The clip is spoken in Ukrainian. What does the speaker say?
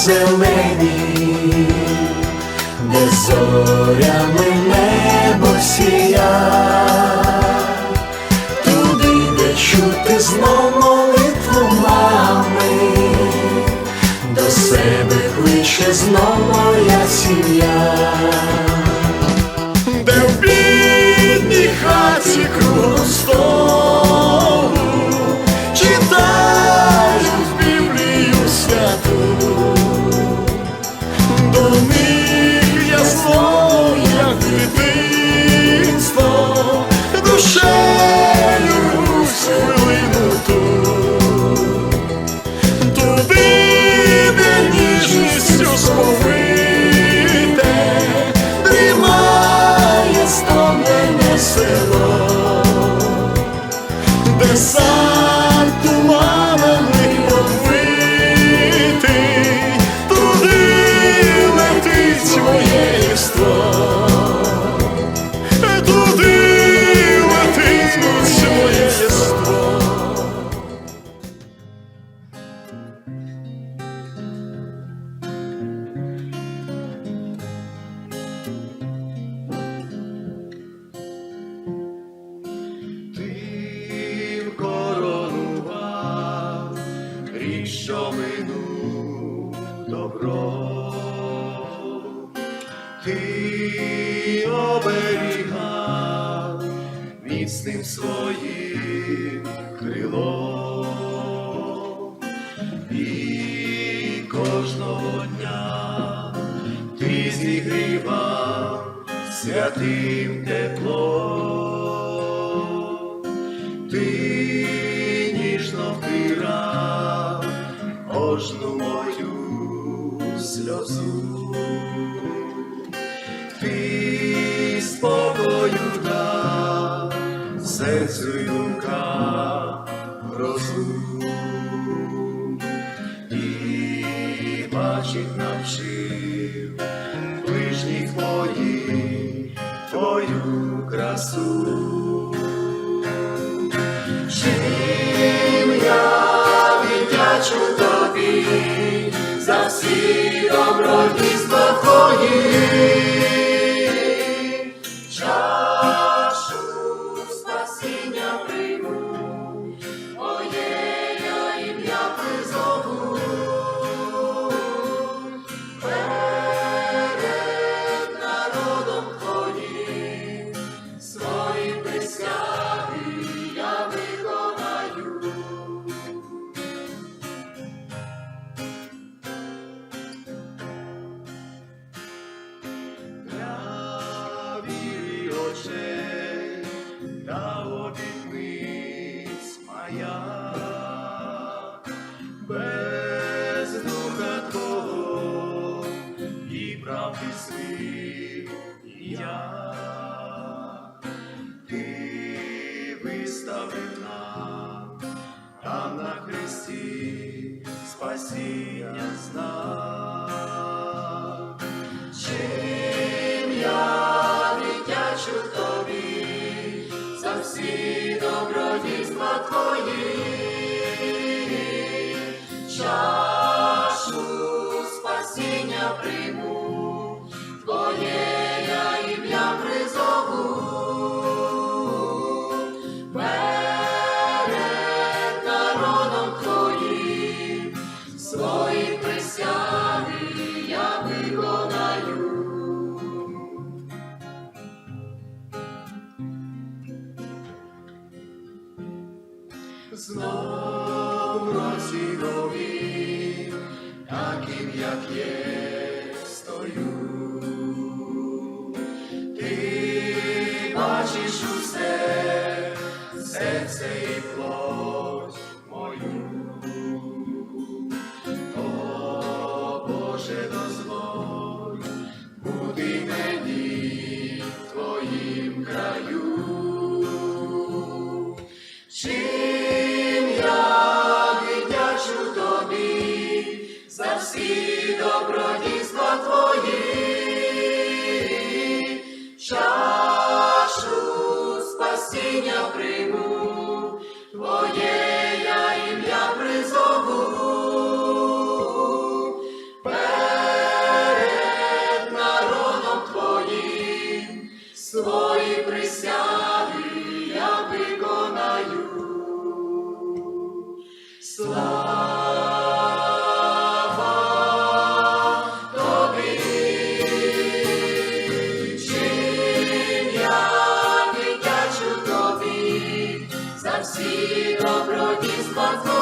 зелені, де зорями небо сія, туди, де чути знов молитву мами, до себе кличе знов моя сім'я. Ти оберігав міцним своїм крилом, і кожного дня ти зігрівав святим теплом. Ти ніжно втирав кожну мою сльозу, ти спокою дав серцю й думкам грозу, і бачить навчив ближніх твоїх твою красу. Добродійства без духа Твого і правди свій я. Ти виставив нам там на хресті спасіння знак. Чим я віддячу тобі за всі добродійства твої, прийму, твоє я ім'я призову. Перед народом твоїм свої присяги я виконаю. Знов в році нові, таким як є, Бачиш усе, серце і плоть мою. О, Боже, дозволь бути мені в твоїм краю. За всі добродійства твої,